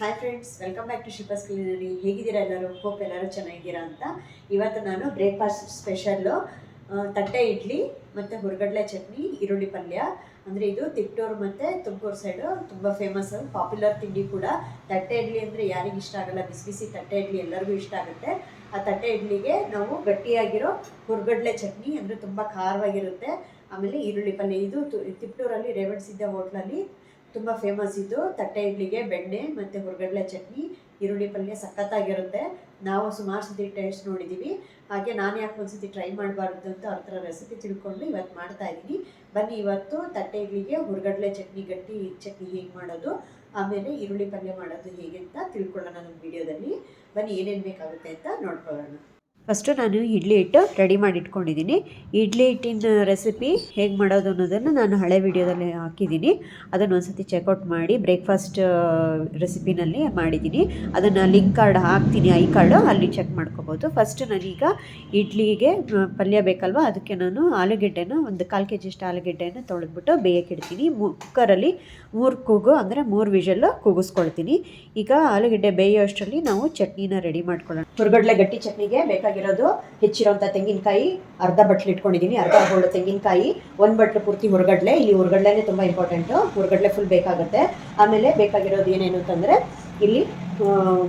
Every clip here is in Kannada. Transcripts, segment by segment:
Hi friends welcome back to ಶಿಪಸ್ ಕ್ಲೀನರಿ ಹೇಗಿದ್ದೀರಾ ಎಲ್ಲರೂ? ಹೋಪ್ ಎಲ್ಲರೂ ಚೆನ್ನಾಗಿದ್ದೀರಾ ಅಂತ. ಇವತ್ತು ನಾನು ಬ್ರೇಕ್ಫಾಸ್ಟ್ ಸ್ಪೆಷಲ್ಲು ತಟ್ಟೆ ಇಡ್ಲಿ ಮತ್ತು ಹುರ್ಗಡ್ಲೆ ಚಟ್ನಿ, ಈರುಳ್ಳಿ ಪಲ್ಯ. ಅಂದರೆ ಇದು ತಿಪ್ಟೂರು ಮತ್ತು ತುಮಕೂರು ಸೈಡು ತುಂಬ ಫೇಮಸ್ ಪಾಪ್ಯುಲರ್ ತಿಂಡಿ ಕೂಡ. ತಟ್ಟೆ ಇಡ್ಲಿ ಅಂದರೆ ಯಾರಿಗೆ ಇಷ್ಟ ಆಗಲ್ಲ. ಬಿಸಿ ಬಿಸಿ ತಟ್ಟೆ ಇಡ್ಲಿ ಎಲ್ಲರಿಗೂ ಇಷ್ಟ ಆಗುತ್ತೆ. ಆ ತಟ್ಟೆ ಇಡ್ಲಿಗೆ ನಾವು ಗಟ್ಟಿಯಾಗಿರೋ ಹುರ್ಗಡ್ಲೆ ಚಟ್ನಿ ಅಂದರೆ ತುಂಬ ಖಾರವಾಗಿರುತ್ತೆ. ಆಮೇಲೆ ಈರುಳ್ಳಿ ಪಲ್ಯ. ಇದು ತಿಪ್ಟೂರಲ್ಲಿ ರೇವಣ್ಸಿದ್ದ ಹೋಟ್ಲಲ್ಲಿ ತುಂಬ ಫೇಮಸ್ ಇದು ತಟ್ಟೆ ಇಡ್ಲಿಗೆ, ಬೆಣ್ಣೆ ಮತ್ತು ಹುರ್ಗಡ್ಲೆ ಚಟ್ನಿ, ಈರುಳ್ಳಿ ಪಲ್ಯ ಸಖತ್ತಾಗಿರುತ್ತೆ. ನಾವು ಸುಮಾರು ಸತಿ ಟೇಸ್ಟ್ ನೋಡಿದ್ದೀವಿ ಹಾಗೆ ನಾನು ಯಾಕೆ ಒಂದ್ಸತಿ ಟ್ರೈ ಮಾಡಬಾರ್ದು ಅಂತ ಅವ್ರ ಥರ ರೆಸಿಪಿ ತಿಳ್ಕೊಂಡು ಇವತ್ತು ಮಾಡ್ತಾ ಇದ್ದೀನಿ ಬನ್ನಿ, ಇವತ್ತು ತಟ್ಟೆ ಇಡ್ಲಿಗೆ, ಹುರ್ಗಡ್ಲೆ ಚಟ್ನಿ, ಗಟ್ಟಿ ಚಟ್ನಿ ಹೇಗೆ ಮಾಡೋದು, ಆಮೇಲೆ ಈರುಳ್ಳಿ ಪಲ್ಯ ಮಾಡೋದು ಹೇಗೆ ಅಂತ ತಿಳ್ಕೊಳ್ಳೋಣ ನಮ್ಮ ವಿಡಿಯೋದಲ್ಲಿ ಬನ್ನಿ, ಏನೇನು ಬೇಕಾಗುತ್ತೆ ಅಂತ ನೋಡ್ಕೊಳ್ಳೋಣ. ಫಸ್ಟು ನಾನು ಇಡ್ಲಿ ಹಿಟ್ಟು ರೆಡಿ ಮಾಡಿ ಇಟ್ಕೊಂಡಿದ್ದೀನಿ ಇಡ್ಲಿ ಹಿಟ್ಟಿನ ರೆಸಿಪಿ ಹೇಗೆ ಮಾಡೋದು ಅನ್ನೋದನ್ನು ನಾನು ಹಳೆ ವಿಡಿಯೋದಲ್ಲಿ ಹಾಕಿದ್ದೀನಿ. ಅದನ್ನು ಒಂದ್ಸತಿ ಚೆಕ್ಔಟ್ ಮಾಡಿ ಬ್ರೇಕ್ಫಾಸ್ಟ್ ರೆಸಿಪಿನಲ್ಲಿ ಮಾಡಿದ್ದೀನಿ. ಅದನ್ನು ಲಿಂಕ್ ಕಾರ್ಡ್ ಹಾಕ್ತೀನಿ ಐ ಕಾರ್ಡು ಅಲ್ಲಿ ಚೆಕ್ ಮಾಡ್ಕೋಬೋದು. ಫಸ್ಟ್ ನಾನೀಗ ಇಡ್ಲಿಗೆ ಪಲ್ಯ ಬೇಕಲ್ವ, ಅದಕ್ಕೆ ನಾನು ಆಲೂಗೆಡ್ಡೆನ, ಒಂದು ಕಾಲು ಕೆ ಜಿಷ್ಟು ಆಲೂಗೆಡ್ಡೆನ ತೊಳೆದ್ಬಿಟ್ಟು ಬೇಯಕ್ಕೆ ಇಡ್ತೀನಿ. ಕುಕ್ಕರಲ್ಲಿ ಮೂರು ಕೂಗು, ಅಂದರೆ ಮೂರು ವಿಷಲ್ಲು ಕೂಗಿಸ್ಕೊಳ್ತೀನಿ. ಈಗ ಆಲೂಗೆಡ್ಡೆ ಬೇಯೋ ಅಷ್ಟರಲ್ಲಿ ನಾವು ಚಟ್ನಿನ ರೆಡಿ ಮಾಡ್ಕೊಳ್ಳೋಣ. ಹುರ್ಗಡ್ಲೆ ಗಟ್ಟಿ ಚಟ್ನಿಗೆ ಬೇಕಾಗಿರೋದು ಹೆಚ್ಚಿರೋಂಥ ತೆಂಗಿನಕಾಯಿ ಅರ್ಧ ಬಟ್ಲು ಇಟ್ಕೊಂಡಿದ್ದೀನಿ ಅರ್ಧ ಹೋಳು ತೆಂಗಿನಕಾಯಿ, ಒಂದು ಬಟ್ಲು ಪೂರ್ತಿ ಹುರ್ಗಡ್ಲೆ ಇಲ್ಲಿ ಹುರ್ಗಡ್ಲೆನೇ ತುಂಬ ಇಂಪಾರ್ಟೆಂಟು ಹುರ್ಗಡ್ಲೆ ಫುಲ್ ಬೇಕಾಗುತ್ತೆ. ಆಮೇಲೆ ಬೇಕಾಗಿರೋದು ಏನೇನು ಅಂತಂದರೆ ಇಲ್ಲಿ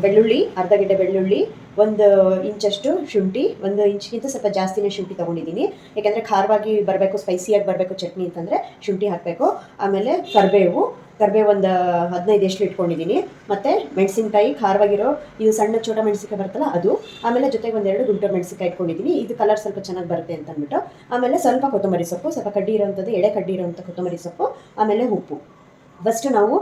ಬೆಳ್ಳುಳ್ಳಿ, ಅರ್ಧ ಗಿಡ್ಡೆ ಬೆಳ್ಳುಳ್ಳಿ, ಒಂದು ಇಂಚಷ್ಟು ಶುಂಠಿ, ಒಂದು ಇಂಚ್ಗಿಂತ ಸ್ವಲ್ಪ ಜಾಸ್ತಿನೇ ಶುಂಠಿ ತೊಗೊಂಡಿದ್ದೀನಿ. ಯಾಕೆಂದರೆ ಖಾರವಾಗಿ ಬರಬೇಕು ಸ್ಪೈಸಿಯಾಗಿ ಬರಬೇಕು ಚಟ್ನಿ ಅಂತಂದರೆ ಶುಂಠಿ ಹಾಕಬೇಕು. ಆಮೇಲೆ ಕರಿಬೇವು ಕರಿಬೇವು ಒಂದು ಹದಿನೈದು ಎಷ್ಟು ಇಟ್ಕೊಂಡಿದ್ದೀನಿ. ಮತ್ತು ಮೆಣಸಿನ್ಕಾಯಿ, ಖಾರವಾಗಿರೋ ಇದು ಸಣ್ಣ ಚೋಟ ಮೆಣಸಿನ್ಕಾಯಿ ಬರುತ್ತಲ್ಲ ಅದು. ಆಮೇಲೆ ಜೊತೆಗೆ ಒಂದೆರಡು ಗುಂಟೆ ಮೆಣಸಿನ್ಕಾಯಿ ಇಟ್ಕೊಂಡಿದ್ದೀನಿ. ಇದು ಕಲರ್ ಸ್ವಲ್ಪ ಚೆನ್ನಾಗಿ ಬರುತ್ತೆ ಅಂತ ಅಂದ್ಬಿಟ್ಟು ಆಮೇಲೆ ಸ್ವಲ್ಪ ಕೊತ್ತಂಬರಿ ಸೊಪ್ಪು, ಸ್ವಲ್ಪ ಕಡ್ಡಿ ಇರೋವಂಥದ್ದು ಎಡೆ ಕಡ್ಡಿ ಇರೋವಂಥ ಕೊತ್ತಂಬರಿ ಸೊಪ್ಪು, ಆಮೇಲೆ ಉಪ್ಪು. ಫಸ್ಟ್ ನಾವು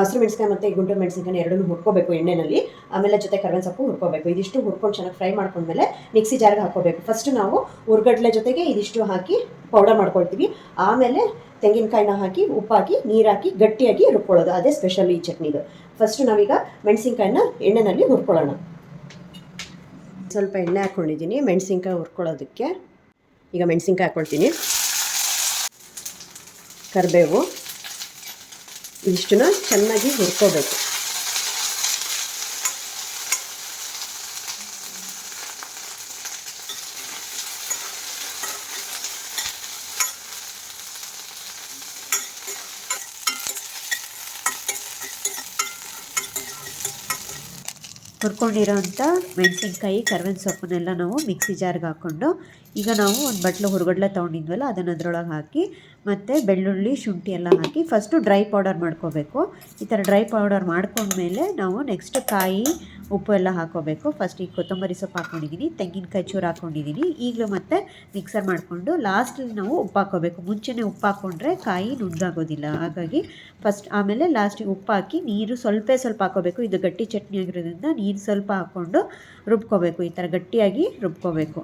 ಹಸಿರು ಮೆಣಸಿನಕಾಯಿ ಮತ್ತು ಗುಂಟೂರು ಮೆಣಸಿನಕಾಯಿ ಎರಡನ್ನೂ ಹುರ್ಕೋಬೇಕು ಎಣ್ಣೆನಲ್ಲಿ. ಆಮೇಲೆ ಜೊತೆ ಕರ್ಬೇವಿನ ಸೊಪ್ಪು ಹುರ್ಕೋಬೇಕು. ಇದಿಷ್ಟು ಹುರ್ಕೊಂಡು ಚೆನ್ನಾಗಿ ಫ್ರೈ ಮಾಡ್ಕೊಂಡ್ಮೇಲೆ ಮಿಕ್ಸಿ ಜಾರ್ಗೆ ಹಾಕೋಬೇಕು ಫಸ್ಟ್ ನಾವು ಉರ್ಗಡ್ಲೆ ಜೊತೆಗೆ ಇದಿಷ್ಟು ಹಾಕಿ ಪೌಡರ್ ಮಾಡ್ಕೊಳ್ತೀವಿ. ಆಮೇಲೆ ತೆಂಗಿನಕಾಯಿನ ಹಾಕಿ ಉಪ್ಪು ಹಾಕಿ ನೀರು ಹಾಕಿ ಗಟ್ಟಿಯಾಗಿ ರುಬ್ಕೊಳ್ಳೋದು. ಅದೇ ಸ್ಪೆಷಲ್ ಈ ಚಟ್ನಿದು. ಫಸ್ಟ್ ನಾವೀಗ ಮೆಣಸಿನ್ಕಾಯಿನ ಎಣ್ಣೆನಲ್ಲಿ ಹುರ್ಕೊಳ್ಳೋಣ. ಸ್ವಲ್ಪ ಎಣ್ಣೆ ಹಾಕ್ಕೊಂಡಿದ್ದೀನಿ. ಮೆಣಸಿನ್ಕಾಯಿ ಹುರ್ಕೊಳ್ಳೋದಕ್ಕೆ. ಈಗ ಮೆಣಸಿನ್ಕಾಯಿ ಹಾಕ್ಕೊಳ್ತೀನಿ. ಕರಿಬೇವು. ಇದಿಷ್ಟನ್ನ ಚೆನ್ನಾಗಿ ಹುರ್ಕೋಬೇಕು. ಹುರ್ಕೊಂಡಿರೋಂಥ ಮೆಣಸಿನ್ಕಾಯಿ ಕರ್ಬೇವಿನ ಸೊಪ್ಪನ್ನೆಲ್ಲ ನಾವು ಮಿಕ್ಸಿ ಜಾರ್ಗೆ ಹಾಕ್ಕೊಂಡು, ಈಗ ನಾವು ಒಂದು ಬಟ್ಲು ಹುರ್ಗಡ್ಲೆ ತೊಗೊಂಡಿದ್ವಲ್ಲ, ಅದನ್ನು ಅದರೊಳಗೆ ಹಾಕಿ, ಮತ್ತು ಬೆಳ್ಳುಳ್ಳಿ, ಶುಂಠಿ ಎಲ್ಲ ಹಾಕಿ ಫಸ್ಟು ಡ್ರೈ ಪೌಡರ್ ಮಾಡ್ಕೋಬೇಕು. ಈ ಥರ ಡ್ರೈ ಪೌಡರ್ ಮಾಡ್ಕೊಂಡ್ಮೇಲೆ ನಾವು ನೆಕ್ಸ್ಟ್ ಕಾಯಿ ಉಪ್ಪು ಎಲ್ಲ ಹಾಕೋಬೇಕು. ಫಸ್ಟ್ ಈಗ ಕೊತ್ತಂಬರಿ ಸೊಪ್ಪು ಹಾಕ್ಕೊಂಡಿದ್ದೀನಿ ತೆಂಗಿನಕಾಯಿ ಚೂರು ಹಾಕ್ಕೊಂಡಿದ್ದೀನಿ ಈಗಲೂ ಮತ್ತೆ ಮಿಕ್ಸರ್ ಮಾಡಿಕೊಂಡು ಲಾಸ್ಟಲ್ಲಿ ನಾವು ಉಪ್ಪು ಹಾಕೋಬೇಕು. ಮುಂಚೆನೇ ಉಪ್ಪು ಹಾಕ್ಕೊಂಡ್ರೆ ಕಾಯಿ ನುಣ್ಣಗಾಗೋದಿಲ್ಲ. ಹಾಗಾಗಿ ಫಸ್ಟ್ ಆಮೇಲೆ ಲಾಸ್ಟಿಗೆ ಉಪ್ಪು ಹಾಕಿ ನೀರು ಸ್ವಲ್ಪ ಸ್ವಲ್ಪ ಹಾಕೋಬೇಕು. ಇದು ಗಟ್ಟಿ ಚಟ್ನಿ ಆಗಿರೋದ್ರಿಂದ ನೀರು ಸ್ವಲ್ಪ ಹಾಕ್ಕೊಂಡು ರುಬ್ಕೋಬೇಕು. ಈ ಥರ ಗಟ್ಟಿಯಾಗಿ ರುಬ್ಕೋಬೇಕು.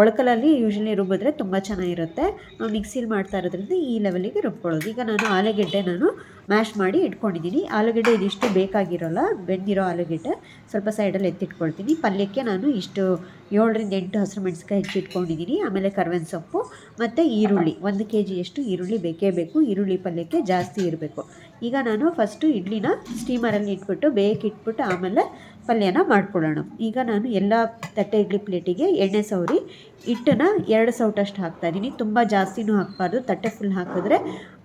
ಒಳಕಲಲ್ಲಿ ಯೂಶ್ವಲಿ ರುಬ್ಬಿದ್ರೆ ತುಂಬ ಚೆನ್ನಾಗಿರುತ್ತೆ. ನಾವು ಮಿಕ್ಸಿಲಿ ಮಾಡ್ತಾ ಇರೋದ್ರಿಂದ ಈ ಲೆವೆಲಿಗೆ ರುಬ್ಕೊಳ್ಳೋದು. ಈಗ ನಾನು ಆಲೂಗೆಡ್ಡೆ ನಾನು ಮ್ಯಾಶ್ ಮಾಡಿ ಇಟ್ಕೊಂಡಿದ್ದೀನಿ. ಆಲೂಗಡ್ಡೆ ಇದಿಷ್ಟು ಬೇಕಾಗಿರೋಲ್ಲ, ಬೆಂದಿರೋ ಆಲೂಗಡ್ಡೆ ಸ್ವಲ್ಪ ಸೈಡಲ್ಲಿ ಎತ್ತಿಟ್ಕೊಳ್ತೀನಿ. ಪಲ್ಯಕ್ಕೆ ನಾನು ಇಷ್ಟು ಏಳರಿಂದ ಎಂಟು ಹಸಿರು ಮೆಣಸಿನ್ಕಾಯಿ ಹೆಚ್ಚಿಟ್ಕೊಂಡಿದ್ದೀನಿ ಆಮೇಲೆ ಕರ್ವೆನ್ ಸೊಪ್ಪು ಮತ್ತು ಈರುಳ್ಳಿ. ಒಂದು ಕೆ ಜಿಯಷ್ಟು ಈರುಳ್ಳಿ ಬೇಕೇ ಬೇಕು. ಈರುಳ್ಳಿ ಪಲ್ಯಕ್ಕೆ ಜಾಸ್ತಿ ಇರಬೇಕು. ಈಗ ನಾನು ಫಸ್ಟು ಇಡ್ಲಿನ ಸ್ಟೀಮರಲ್ಲಿ ಇಟ್ಬಿಟ್ಟು ಬೇಕಿಟ್ಬಿಟ್ಟು ಆಮೇಲೆ ಪಲ್ಯನ ಮಾಡ್ಕೊಳ್ಳೋಣ. ಈಗ ನಾನು ಎಲ್ಲ ತಟ್ಟೆ ಇಡ್ಲಿ ಪ್ಲೇಟಿಗೆ ಎಣ್ಣೆ ಸವರಿ, ಹಿಟ್ಟನ್ನು ಎರಡು ಸೌಟಷ್ಟು ಹಾಕ್ತಾ ಇದ್ದೀನಿ ತುಂಬ ಜಾಸ್ತಿನೂ ಹಾಕಬಾರ್ದು. ತಟ್ಟೆ ಫುಲ್ ಹಾಕಿದ್ರೆ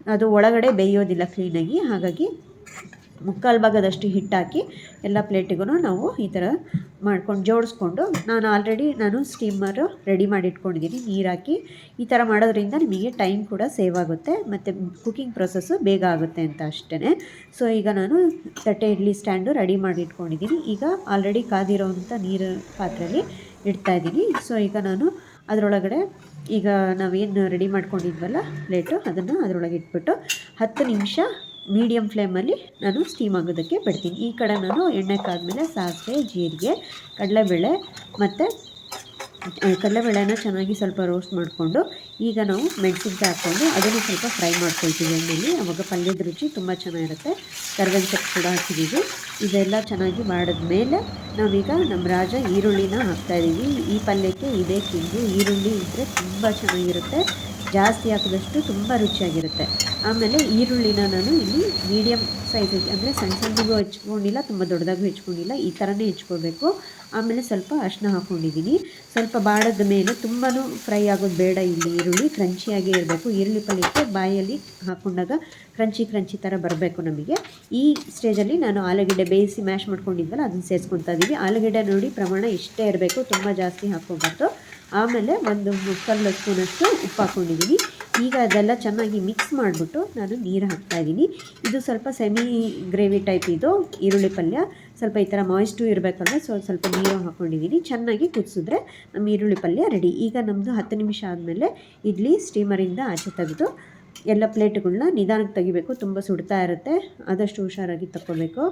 ಅದು ಒಳಗಡೆ ಬೇಯೋದಿಲ್ಲ ಕ್ಲೀನಾಗಿ. ಹಾಗಾಗಿ ಮುಕ್ಕಾಲು ಭಾಗದಷ್ಟು ಹಿಟ್ಟಾಕಿ ಎಲ್ಲ ಪ್ಲೇಟಿಗೂ ನಾವು ಈ ಥರ ಮಾಡ್ಕೊಂಡು ಜೋಡಿಸ್ಕೊಂಡು ನಾನು ಆಲ್ರೆಡಿ ನಾನು ಸ್ಟೀಮರು ರೆಡಿ ಮಾಡಿ ಇಟ್ಕೊಂಡಿದ್ದೀನಿ ನೀರಾಕಿ ಈ ಥರ ಮಾಡೋದ್ರಿಂದ ನಿಮಗೆ ಟೈಮ್ ಕೂಡ ಸೇವ್ ಆಗುತ್ತೆ ಮತ್ತು ಕುಕಿಂಗ್ ಪ್ರೊಸೆಸ್ಸು ಬೇಗ ಆಗುತ್ತೆ ಅಂತ ಅಷ್ಟೇ ಸೊ, ಈಗ ನಾನು ತಟ್ಟೆ ಇಡ್ಲಿ ಸ್ಟ್ಯಾಂಡು ರೆಡಿ ಮಾಡಿ ಇಟ್ಕೊಂಡಿದ್ದೀನಿ ಈಗ ಆಲ್ರೆಡಿ ಕಾದಿರೋವಂಥ ನೀರು ಪಾತ್ರೆಯಲ್ಲಿ ಇಡ್ತಾ ಇದ್ದೀನಿ. ಸೊ, ಈಗ ನಾನು ಅದರೊಳಗಡೆ ಈಗ ನಾವೇನು ರೆಡಿ ಮಾಡ್ಕೊಂಡಿದ್ವಲ್ಲ ಪ್ಲೇಟು ಅದನ್ನು ಅದರೊಳಗೆ ಇಟ್ಬಿಟ್ಟು ಹತ್ತು ನಿಮಿಷ ಮೀಡಿಯಮ್ ಫ್ಲೇಮಲ್ಲಿ ನಾನು ಸ್ಟೀಮ್ ಆಗೋದಕ್ಕೆ ಬಿಡ್ತೀನಿ. ಈ ಕಡೆ ನಾನು ಎಣ್ಣೆ ಕಾದ್ಮೇಲೆ ಸಾಸಿವೆ, ಜೀರಿಗೆ, ಕಡಲೆಬೇಳೆ ಮತ್ತು ಕಡಲೆಬೇಳೆನ ಚೆನ್ನಾಗಿ ಸ್ವಲ್ಪ ರೋಸ್ಟ್ ಮಾಡಿಕೊಂಡು, ಈಗ ನಾವು ಮೆಣಸಿನ್ಕಾಯಿ ಹಾಕ್ಕೊಂಡು ಅದನ್ನು ಸ್ವಲ್ಪ ಫ್ರೈ ಮಾಡ್ಕೊಳ್ತೀವಿ ಎಣ್ಣೆಲಿ. ಆವಾಗ ಪಲ್ಯದ ರುಚಿ ತುಂಬ ಚೆನ್ನಾಗಿರುತ್ತೆ. ಕರ್ಬೇವಿನ ಸೊಪ್ಪು ಕೂಡ ಹಾಕಿದ್ದೀವಿ. ಇದೆಲ್ಲ ಚೆನ್ನಾಗಿ ಮಾಡಿದ್ಮೇಲೆ ನಾವೀಗ ನಮ್ಮ ರಾಜ ಈರುಳ್ಳಿನ ಹಾಕ್ತಾಯಿದ್ದೀವಿ ಈ ಪಲ್ಯಕ್ಕೆ ಇದೇ ಕಿಂಗು ಈರುಳ್ಳಿ ಇದ್ದರೆ ತುಂಬ ಚೆನ್ನಾಗಿರುತ್ತೆ. ಜಾಸ್ತಿ ಹಾಕಿದಷ್ಟು ತುಂಬ ರುಚಿಯಾಗಿರುತ್ತೆ. ಆಮೇಲೆ ಈರುಳ್ಳಿನ ನಾನು ಇಲ್ಲಿ ಮೀಡಿಯಮ್ ಸೈಜಿಗೆ ಅಂದರೆ ಸಣ್ಣ ಸಣ್ಣಗೂ ಹೆಚ್ಕೊಂಡಿಲ್ಲ, ತುಂಬ ದೊಡ್ಡದಾಗೂ ಹೆಚ್ಕೊಂಡಿಲ್ಲ, ಈ ಥರನೇ ಹೆಚ್ಕೋಬೇಕು ಆಮೇಲೆ ಸ್ವಲ್ಪ ಅರಿಶಿನ ಹಾಕ್ಕೊಂಡಿದ್ದೀನಿ ಸ್ವಲ್ಪ ಬಾಡದ ಮೇಲೆ ತುಂಬಾ ಫ್ರೈ ಆಗೋದು ಬೇಡ ಇಲ್ಲಿ ಈರುಳ್ಳಿ ಕ್ರಂಚಿಯಾಗೇ ಇರಬೇಕು. ಈರುಳ್ಳಿ ಪಲ್ಯಕ್ಕೆ ಬಾಯಲ್ಲಿ ಹಾಕ್ಕೊಂಡಾಗ ಕ್ರಂಚಿ ಕ್ರಂಚಿ ಥರ ಬರಬೇಕು ನಮಗೆ. ಈ ಸ್ಟೇಜಲ್ಲಿ ನಾನು ಆಲೂಗಡ್ಡೆ ಬೇಯಿಸಿ ಮ್ಯಾಶ್ ಮಾಡ್ಕೊಂಡಿದ್ದಲ್ಲ ಅದನ್ನು ಸೇರಿಸ್ಕೊತಾ ಇದ್ದೀವಿ ಆಲೂಗಡ್ಡೆ ನೋಡಿ ಪ್ರಮಾಣ ಇಷ್ಟೇ ಇರಬೇಕು, ತುಂಬ ಜಾಸ್ತಿ ಹಾಕ್ಕೋಬಾರ್ದು. ಆಮೇಲೆ ಒಂದು ಮುಕ್ಕಾಲು ಸ್ಪೂನಷ್ಟು ಉಪ್ಪು ಹಾಕ್ಕೊಂಡಿದ್ದೀನಿ ಈಗ ಅದೆಲ್ಲ ಚೆನ್ನಾಗಿ ಮಿಕ್ಸ್ ಮಾಡಿಬಿಟ್ಟು ನಾನು ನೀರು ಹಾಕ್ತಾಯಿದ್ದೀನಿ ಇದು ಸ್ವಲ್ಪ ಸೆಮಿ ಗ್ರೇವಿ ಟೈಪ್ ಇದು, ಈರುಳ್ಳಿ ಪಲ್ಯ. ಸ್ವಲ್ಪ ಈ ಥರ ಮಾಯಿಸ್ಟು ಇರಬೇಕಲ್ಲ ಸೊ ಸ್ವಲ್ಪ ನೀರು ಹಾಕ್ಕೊಂಡಿದ್ದೀನಿ ಚೆನ್ನಾಗಿ ಕುದಿಸಿದ್ರೆ ನಮ್ಮ ಈರುಳ್ಳಿ ಪಲ್ಯ ರೆಡಿ ಈಗ ನಮ್ಮದು ಹತ್ತು ನಿಮಿಷ ಆದಮೇಲೆ ಇಡ್ಲಿ ಸ್ಟೀಮರಿಂದ ಆಚೆ ತೆಗೆದು ಎಲ್ಲ ಪ್ಲೇಟ್ಗಳನ್ನ ನಿಧಾನಕ್ಕೆ ತೆಗಿಬೇಕು. ತುಂಬ ಸುಡ್ತಾ ಇರುತ್ತೆ. ಆದಷ್ಟು ಹುಷಾರಾಗಿ ತಕ್ಕೋಬೇಕು.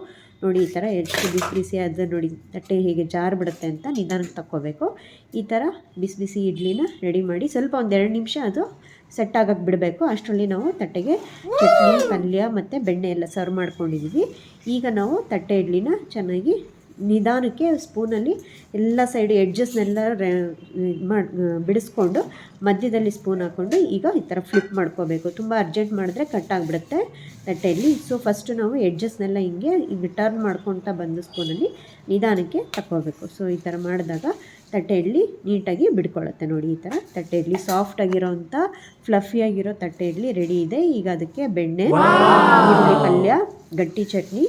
ನೋಡಿ, ಈ ಥರ ಎಷ್ಟು ಬಿಸಿ ಬಿಸಿ ಆದರೆ ನೋಡಿ, ತಟ್ಟೆ ಹೇಗೆ ಜಾರು ಬಿಡುತ್ತೆ ಅಂತ ನಿಧಾನಕ್ಕೆ ತಕ್ಕೋಬೇಕು. ಈ ಥರ ಬಿಸಿ ಬಿಸಿ ಇಡ್ಲಿನ ರೆಡಿ ಮಾಡಿ ಸ್ವಲ್ಪ ಒಂದೆರಡು ನಿಮಿಷ ಅದು ಸೆಟ್ ಆಗಕ್ಕೆ ಬಿಡಬೇಕು. ಅಷ್ಟರಲ್ಲಿ ನಾವು ತಟ್ಟೆಗೆ ಚಟ್ನಿ, ಪಲ್ಯ ಮತ್ತು ಬೆಣ್ಣೆ ಎಲ್ಲ ಸರ್ವ್ ಮಾಡ್ಕೊಂಡಿದ್ದೀವಿ. ಈಗ ನಾವು ತಟ್ಟೆ ಇಡ್ಲಿನ ಚೆನ್ನಾಗಿ ನಿಧಾನಕ್ಕೆ ಸ್ಪೂನಲ್ಲಿ ಎಲ್ಲ ಸೈಡ್ ಎಡ್ಜಸ್ನೆಲ್ಲ ಮಾಡಿ ಬಿಡಿಸ್ಕೊಂಡು ಮಧ್ಯದಲ್ಲಿ ಸ್ಪೂನ್ ಹಾಕ್ಕೊಂಡು ಈಗ ಈ ಥರ ಫ್ಲಿಪ್ ಮಾಡ್ಕೋಬೇಕು. ತುಂಬ ಅರ್ಜೆಂಟ್ ಮಾಡಿದ್ರೆ ಕಟ್ ಆಗಿಬಿಡುತ್ತೆ ತಟ್ಟೆಯಲ್ಲಿ. ಸೊ ಫಸ್ಟು ನಾವು ಎಡ್ಜಸ್ನೆಲ್ಲ ಹಿಂಗೆ ಈಗ ಟರ್ನ್ ಮಾಡ್ಕೊತಾ ಬಂದು ಸ್ಪೂನಲ್ಲಿ ನಿಧಾನಕ್ಕೆ ತಕ್ಕೋಬೇಕು ಸೊ ಈ ಥರ ಮಾಡಿದಾಗ ತಟ್ಟೆ ಇಡ್ಲಿ ನೀಟಾಗಿ ಬಿಡ್ಕೊಳ್ಳುತ್ತೆ ನೋಡಿ ಈ ಥರ. ತಟ್ಟೆ ಇಡ್ಲಿ ಸಾಫ್ಟಾಗಿರೋಂಥ ಫ್ಲಫಿಯಾಗಿರೋ ತಟ್ಟೆ ಇಡ್ಲಿ ರೆಡಿ ಇದೆ. ಈಗ ಅದಕ್ಕೆ ಬೆಣ್ಣೆ ಈರುಳ್ಳಿ ಪಲ್ಯ ಗಟ್ಟಿ ಚಟ್ನಿ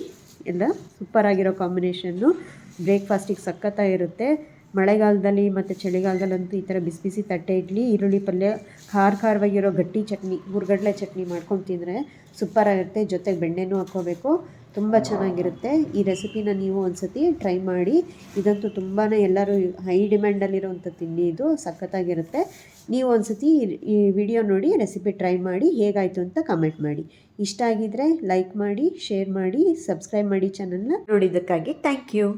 ಎಲ್ಲ ಸೂಪರಾಗಿರೋ ಕಾಂಬಿನೇಷನ್ನು ಬ್ರೇಕ್ಫಾಸ್ಟಿಗೆ ಸಖತ್ತಾಗಿರುತ್ತೆ. ಮಳೆಗಾಲದಲ್ಲಿ ಮತ್ತು ಚಳಿಗಾಲದಲ್ಲಂತೂ ಈ ಥರ ಬಿಸಿ ಬಿಸಿ ತಟ್ಟೆ ಇಡ್ಲಿ, ಈರುಳ್ಳಿ ಪಲ್ಯ, ಖಾರ ಖಾರವಾಗಿರೋ ಗಟ್ಟಿ ಚಟ್ನಿ ಹುರ್ಗಡ್ಲೆ ಚಟ್ನಿ ಮಾಡ್ಕೊಂಡು ತಿಂದರೆ ಸೂಪರಾಗಿರುತ್ತೆ ಜೊತೆಗೆ ಬೆಣ್ಣೆನೂ ಹಾಕ್ಕೋಬೇಕು. ತುಂಬ ಚೆನ್ನಾಗಿರುತ್ತೆ. ಈ ರೆಸಿಪಿನ ನೀವು ಒಂದು ಸತಿ ಟ್ರೈ ಮಾಡಿ. ಇದಂತೂ ತುಂಬಾ ಎಲ್ಲರೂ ಹೈ ಡಿಮ್ಯಾಂಡಲ್ಲಿರೋವಂಥ ತಿಂಡಿ ಇದು. ಸಖತ್ತಾಗಿರುತ್ತೆ. ನೀವು ಒಂದು ಸತಿ ಈ ವಿಡಿಯೋ ನೋಡಿ ರೆಸಿಪಿ ಟ್ರೈ ಮಾಡಿ, ಹೇಗಾಯಿತು ಅಂತ ಕಮೆಂಟ್ ಮಾಡಿ. ಇಷ್ಟ ಆಗಿದ್ದರೆ ಲೈಕ್ ಮಾಡಿ ಶೇರ್ ಮಾಡಿ ಸಬ್ಸ್ಕ್ರೈಬ್ ಮಾಡಿ ಚಾನಲ್ನ ನೋಡಿದ್ದಕ್ಕಾಗಿ ಥ್ಯಾಂಕ್ ಯು